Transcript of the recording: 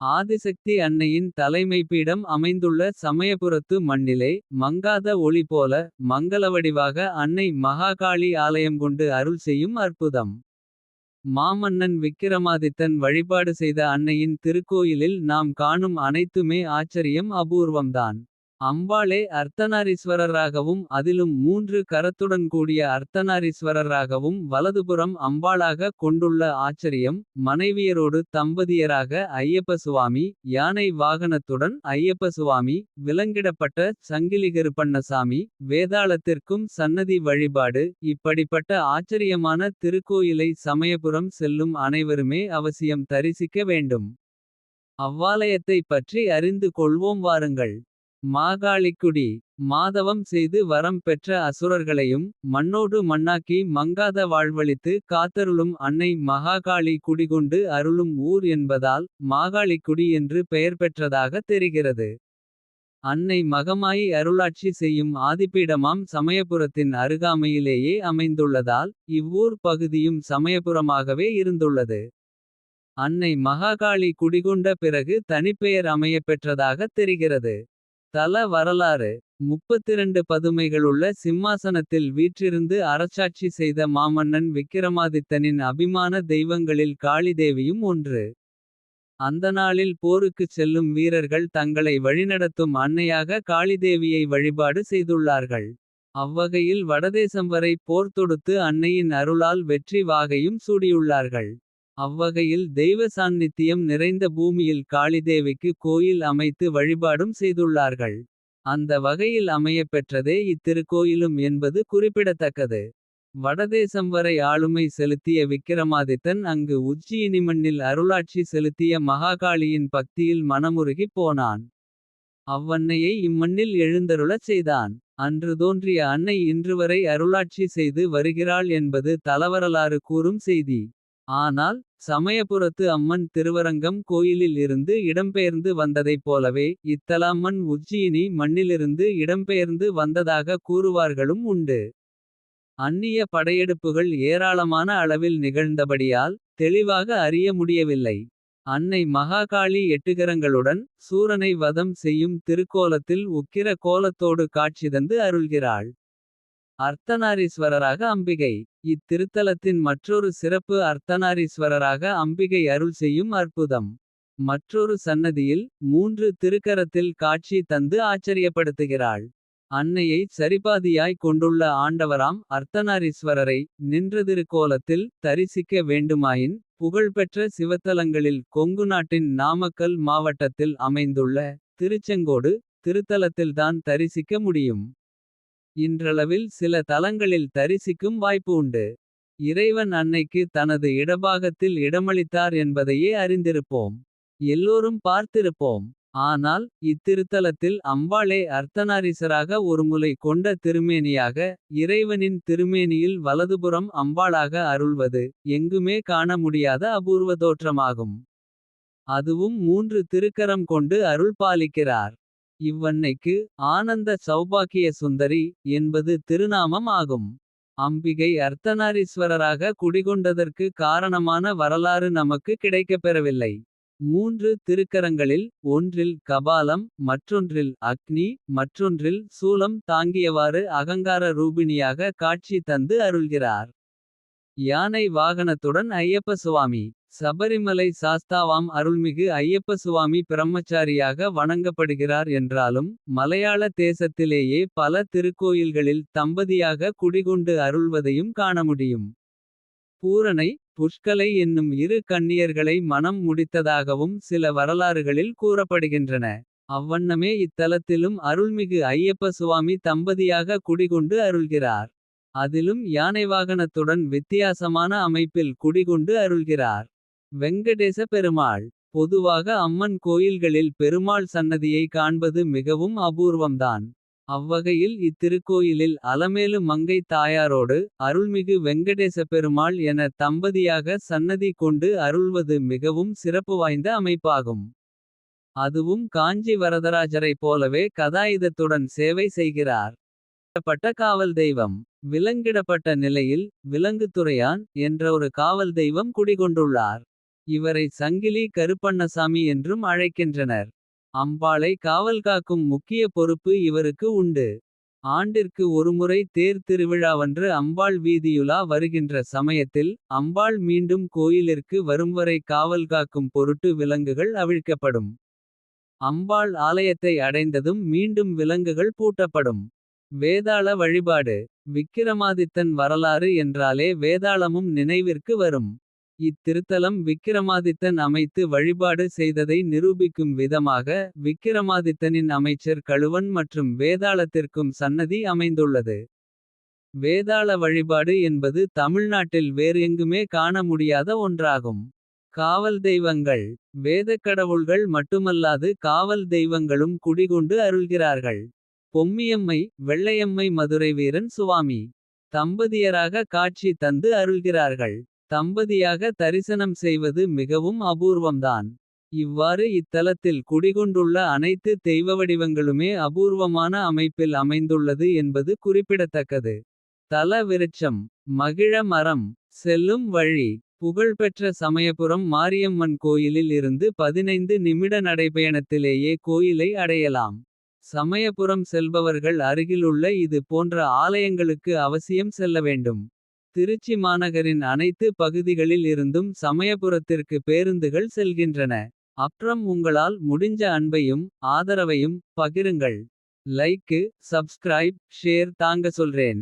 ஆதிசக்தி அன்னையின் தலைமைப்பீடம் அமைந்துள்ள சமயபுரத்து மண்ணிலே. மங்காத ஒளி போல மங்களவடிவாக அன்னை மகாகாளி. ஆலயம் கொண்டு அருள் செய்யும் அற்புதம். மாமன்னன் விக்கிரமாதித்தன் வழிபாடு செய்த அன்னையின். திருக்கோயிலில் நாம் காணும் அனைத்துமே ஆச்சரியம் அபூர்வம்தான். அம்பாளே அர்த்தநாரீஸ்வரராகவும் அதிலும் மூன்று கரத்துடன் கூடிய. அர்த்தநாரீஸ்வரராகவும் வலதுபுறம் அம்பாளாக கொண்டுள்ள ஆச்சரியம். மனைவியரோடு தம்பதியராக ஐயப்பசுவாமி. யானை வாகனத்துடன் ஐயப்பசுவாமி விலங்கிடப்பட்ட. சங்கிலிகருப்பண்ணசாமி வேதாளத்திற்கும் சன்னதி வழிபாடு. இப்படிப்பட்ட ஆச்சரியமான திருக்கோயிலை சமயபுரம் செல்லும். அனைவருமே அவசியம் தரிசிக்க வேண்டும். அவ்வாலயத்தைப் பற்றி அறிந்து கொள்வோம் வாருங்கள். மாகாளிக்குடி மாதவம் செய்து வரம் பெற்ற அசுரர்களையும். மண்ணோடு மண்ணாக்கி மங்காத வாழ்வளித்து காத்தருளும். அன்னை மகாகாளி குடிகொண்டு அருளும் ஊர் என்பதால். மாகாளிக்குடி என்று பெயர் பெற்றதாக தெரிகிறது. அன்னை மகமாயி அருளாட்சி செய்யும் ஆதிப்பீடமாம் சமயபுரத்தின் அருகாமையிலேயே அமைந்துள்ளதால். இவ்வூர் பகுதியும் சமயபுரமாகவே இருந்துள்ளது. அன்னை மகாகாளி குடிகொண்ட பிறகு தனிப்பெயர் அமையப்பெற்றதாகத் தெரிகிறது. தல வரலாறு முப்பத்திரண்டு பதுமைகளுள்ள சிம்மாசனத்தில் வீற்றிருந்து. அரசாட்சி செய்த மாமன்னன் விக்கிரமாதித்தனின். அபிமான தெய்வங்களில் காளிதேவியும் ஒன்று. அந்த நாளில் போருக்குச் செல்லும் வீரர்கள் தங்களை. வழிநடத்தும் அன்னையாக காளிதேவியை வழிபாடு செய்துள்ளார்கள். அவ்வகையில் வடதேசம் வரை போர் தொடுத்து அன்னையின் அருளால். வெற்றி வாகையும் சூடியுள்ளார்கள். அவ்வகையில் தெய்வ சாநித்தியம் நிறைந்த பூமியில். காளிதேவிக்கு கோயில் அமைத்து வழிபாடும் செய்துள்ளார்கள். அந்த வகையில் அமையப்பெற்றதே இத்திருக்கோயிலும் என்பது குறிப்பிடத்தக்கது. வடதேசம் வரை ஆளுமை செலுத்திய விக்கிரமாதித்தன். அங்கு உஜ்ஜியினிமண்ணில் அருளாட்சி செலுத்திய. மகாகாளியின் பக்தியில் மனமுருகிப் போனான். அவ்வன்னையை இம்மண்ணில் எழுந்தருளச் செய்தான். அன்று தோன்றிய அன்னை இன்றுவரை அருளாட்சி செய்து வருகிறாள். என்பது தலவரலாறு கூறும் செய்தி. ஆனால் சமயபுரத்து அம்மன் திருவரங்கம் கோயிலில் இருந்து. இடம்பெயர்ந்து வந்ததைப் போலவே இத்தலாம்மன் உஜ்ஜியினி. மண்ணிலிருந்து இடம்பெயர்ந்து வந்ததாக கூறுவார்களும் உண்டு. அந்நிய படையெடுப்புகள் ஏராளமான அளவில் நிகழ்ந்தபடியால். தெளிவாக அறிய முடியவில்லை. அன்னை மகாகாளி எட்டுகரங்களுடன். சூரனை வதம் செய்யும் திருக்கோலத்தில் உக்கிர கோலத்தோடு. காட்சிதந்து அருள்கிறாள். அர்த்தநாரீஸ்வரராக அம்பிகை இத்திருத்தலத்தின் மற்றொரு சிறப்பு. அர்த்தநாரீஸ்வரராக அம்பிகை அருள் செய்யும் அற்புதம். மற்றொரு சன்னதியில் மூன்று திருக்கரத்தில் காட்சி தந்து ஆச்சரியப்படுத்துகிறாள். அன்னையை சரிபாதியாய் கொண்டுள்ள ஆண்டவராம் அர்த்தநாரீஸ்வரரை. நின்றதிருக்கோலத்தில் தரிசிக்க வேண்டுமாயின். புகழ்பெற்ற சிவத்தலங்களில் கொங்கு நாட்டின் நாமக்கல் மாவட்டத்தில். அமைந்துள்ள திருச்செங்கோடு திருத்தலத்தில்தான் தரிசிக்க முடியும். இன்றளவில் சில தலங்களில் தரிசிக்கும் வாய்ப்பு உண்டு. இறைவன் அன்னைக்கு தனது இடபாகத்தில் இடமளித்தார் என்பதையே அறிந்திருப்போம். எல்லோரும் பார்த்திருப்போம். ஆனால் இத்திருத்தலத்தில் அம்பாளே அர்த்தநாரீசராக ஒருமுலை கொண்ட திருமேனியாக. இறைவனின் திருமேனியில் வலதுபுறம் அம்பாளாக அருள்வது. எங்குமே காண முடியாத அபூர்வ தோற்றமாகும். அதுவும் மூன்று திருக்கரம் கொண்டு அருள் பாலிக்கிறார். இவ்வன்னைக்கு ஆனந்த சௌபாக்கிய சுந்தரி. என்பது திருநாமம் ஆகும். அம்பிகை அர்த்தநாரீஸ்வரராக குடிகொண்டதற்கு. காரணமான வரலாறு நமக்கு கிடைக்கப்பெறவில்லை. மூன்று திருக்கரங்களில் ஒன்றில் கபாலம். மற்றொன்றில் அக்னி மற்றொன்றில் சூலம் தாங்கியவாறு. அகங்கார ரூபிணியாக காட்சி தந்து அருள்கிறார். யானை வாகனத்துடன் ஐயப்ப சுவாமி சபரிமலை சாஸ்தாவாம் அருள்மிகு ஐயப்ப சுவாமி பிரம்மச்சாரியாக வணங்கப்படுகிறார் என்றாலும். மலையாள தேசத்திலேயே பல திருக்கோயில்களில். தம்பதியாக குடிகொண்டு அருள்வதையும் காணமுடியும். பூரணை புஷ்கலை என்னும் இரு கன்னியர்களை மணம் முடித்ததாகவும். சில வரலாறுகளில் கூறப்படுகின்றன. அவ்வண்ணமே இத்தலத்திலும் அருள்மிகு ஐயப்ப சுவாமி தம்பதியாக குடிகொண்டு அருள்கிறார். அதிலும் யானைவாகனத்துடன் வித்தியாசமான அமைப்பில். குடிகொண்டு அருள்கிறார். வெங்கடேச பெருமாள் பொதுவாக அம்மன் கோயில்களில். பெருமாள் சன்னதியை காண்பது மிகவும் அபூர்வம்தான். அவ்வகையில் இத்திருக்கோயிலில் அலமேலு மங்கை தாயாரோடு. அருள்மிகு வெங்கடேச பெருமாள் என தம்பதியாக சன்னதி கொண்டு. அருள்வது மிகவும் சிறப்பு வாய்ந்த அமைப்பாகும். அதுவும் காஞ்சி வரதராஜரைப் போலவே கதாயுதத்துடன் சேவை செய்கிறார். காவல் தெய்வம் விலங்கிடப்பட்ட நிலையில். விலங்குத்துறையான் என்ற ஒரு காவல் தெய்வம் குடிகொண்டுள்ளார். இவரை சங்கிலி கருப்பண்ணசாமி என்றும் அழைக்கின்றனர். அம்பாளை காவல்காக்கும் முக்கிய பொறுப்பு இவருக்கு உண்டு. ஆண்டிற்கு ஒருமுறை தேர் திருவிழாவன்று அம்பாள் வீதியுலா வருகின்ற சமயத்தில். அம்பாள் மீண்டும் கோயிலிற்கு வரும்வரை காவல்காக்கும் பொருட்டு விலங்குகள் அவிழ்க்கப்படும். அம்பாள் ஆலயத்தை அடைந்ததும் மீண்டும் விலங்குகள் பூட்டப்படும். வேதாள வழிபாடு விக்கிரமாதித்தன் வரலாறு என்றாலே வேதாளமும் நினைவிற்கு வரும். இத்திருத்தலம் விக்கிரமாதித்தன் அமைத்து வழிபாடு செய்ததை நிரூபிக்கும் விதமாக. விக்கிரமாதித்தனின் அமைச்சர் கழுவன் மற்றும் வேதாளத்திற்கும் சன்னதி அமைந்துள்ளது. வேதாள வழிபாடு என்பது தமிழ்நாட்டில் வேறு எங்குமே காண முடியாத ஒன்றாகும். காவல் தெய்வங்கள் வேதக்கடவுள்கள் மட்டுமல்லாது காவல் தெய்வங்களும் குடிகொண்டு அருள்கிறார்கள். பொம்மியம்மை வெள்ளையம்மை மதுரை வீரன் சுவாமி. தம்பதியராக காட்சி தந்து அருள்கிறார்கள். தம்பதியாக தரிசனம் செய்வது மிகவும் அபூர்வம்தான். இவ்வாறு இத்தலத்தில் குடிகொண்டுள்ள அனைத்து தெய்வவடிவங்களுமே. அபூர்வமான அமைப்பில் அமைந்துள்ளது என்பது குறிப்பிடத்தக்கது. தல விருட்சம் மகிழ மரம் செல்லும் வழி. புகழ்பெற்ற சமயபுரம் மாரியம்மன் கோயிலில் இருந்து 15 நிமிட நடைபயணத்திலேயே கோயிலை அடையலாம். சமயபுரம் செல்பவர்கள் அருகிலுள்ள இது போன்ற ஆலயங்களுக்கு அவசியம் செல்ல வேண்டும். திருச்சி மாநகரின் அனைத்து பகுதிகளில் இருந்தும் சமயபுரத்திற்கு பேருந்துகள் செல்கின்றன. அப்றம் உங்களால் முடிஞ்ச அன்பையும் ஆதரவையும் பகிருங்கள். லைக்கு சப்ஸ்கிரைப் ஷேர் தாங்க சொல்றேன்.